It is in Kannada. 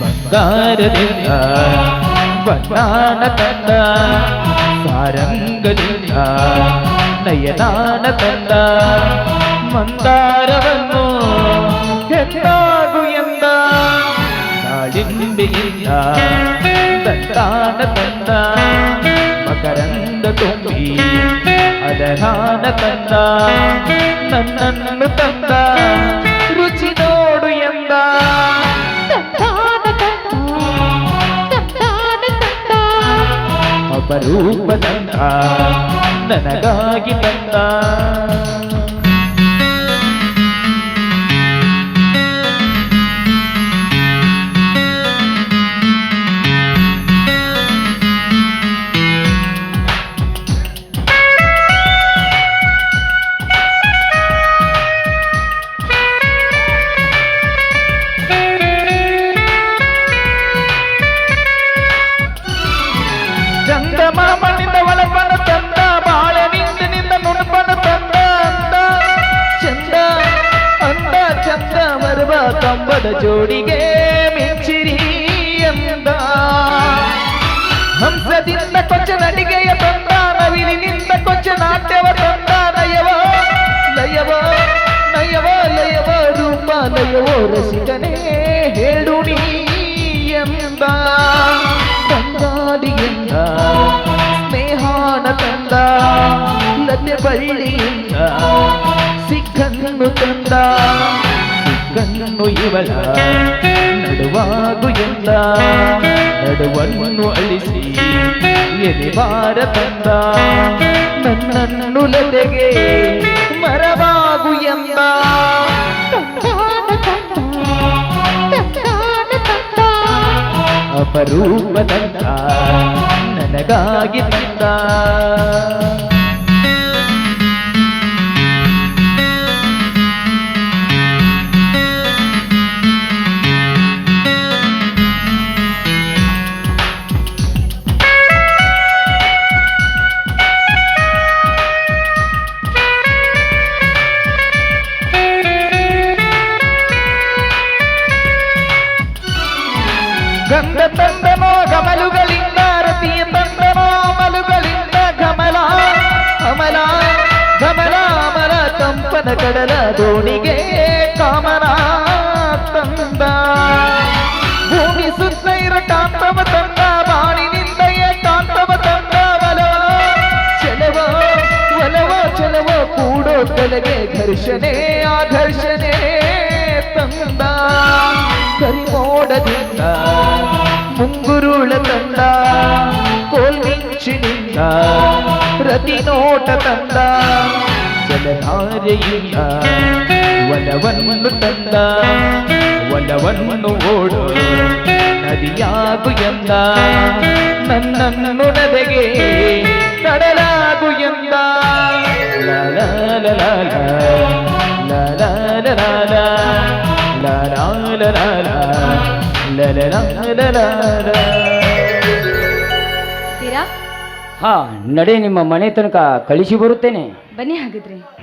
ಬಂಗಾರದಿಂದ ಬಣ್ಣಾನ ತಂದ ಸಾರಂಗದಿಂದ ನಯನಾನ ತಂದ ಮಂದಾರವನ್ನು ಹೆಣ್ಣಾಗು ಎಂದ ದಾಳಿಂಬೆಯಿಂದ ತಂದಾನ ತಂದ ಮಕರಂದ ತುಂಬಿ ಅದರಾನ ತಂದ ನನ್ನನ್ನು ತಂದ ರುಚಿ ನೋಡು ಎಂದ ಅಪರೂಪದಂತ ನನಗಾಗಿ ತಂದ ಚಂದ ಮಾಮನಿಂದ ಒಲಪನ ತಂದ ಬಾಳೆ ನಿಂದಿನಿಂದ ನುಣಪನ ತಂದ ಅಂದ ಚಂದ ಅಂದ ಚಂದ ಬರುವ ಕಂಬದ ಜೋಡಿಗೆ ಮಿಂಚಿರಿ ಎಂದ. ಹಂಸದಿಂದ ಕೊಂಚ ನಡಿಗೆಯ ತಂದ, ನವಿಲಿನಿಂದ ಕೊಂಚ ನಾಟ್ಯವ ತಂದ, ನಯವ ಲಯವ ನಯವ ಲಯವ ರೂಪ ಲಯವೋ ರಸಿಕನೇ. ಬಳ್ಳಿಯಿಂದ ಸಿಕ್ಕನ್ನು ತಂದ, ಸಿಕ್ಕನ್ನು ಇವಳ ನಡುವಾಗು ಎಂದ, ನಡುವನ್ನು ಅಳಿಸಿ ಎದೆವಾರ ತಂದ. ನನ್ನನ್ನು ಲತೆಗೆ ಮರವಾಗು ಎಂದ. ಅಪರೂಪದಂತ ನನಗಾಗಿ ತಂದ. ಗಂಧ ತಂದನೋ ಗಮಲುಗಳಿಂದ ರತಿಯ ತಂದನೋ ಮಲುಗಳಿಂದ ಗಮಲ ಅಮಲ ಗಮಲ ಅಮಲ ಕಂಪನ ಕಡಲ ದೋಣಿಗೆ ಕಾಮನ ತಂದ ಭೂಮಿ ಸುತ್ತ ಇರ ಕಾಂತವ ತಂದ ಬಾಣಿನಿಂದಯ ಕಾಂತವ ತಂದ ಬಲವ ಚಲವ ಒಲವ ಚಲವ ಕೂಡೋ ತಲೆಗೆ ಘರ್ಷಣೆ ಆ ಘರ್ಷಣೆ ತಂದ ಕರಿಮೋಡದಿಂದ ಮುಂಗುರುಳ ತಂದ ಕೋಲ್ಮಿಂಚಿನಿಂದ ಪ್ರತಿ ನೋಟ ತಂದ. ಜಲಧಾರೆಯಿಂದ ಒಲವನ್ನು ತಂದ, ಒಲವನ್ನು ಓಡು, ನದಿಯಾಗು ಎಂದ. ನನ್ನನ್ನು ನದೆಗೆ ನಡಲಾಗು ಎಂದ. ಲಾಲ ಲಾಲ ಲಾಲ ಲಾ la la la la la la ಲಾ ಲಾ ಲಾ ಲಾ. ತೀರಾ? ಹಾ ನಡೆ ನಿಮ್ಮ ಮನೆ ತನಕ ಕಳಿಸಿ ಬರುತ್ತೇನೆ. ಬನ್ನಿ ಹಾಗಿದ್ರೆ.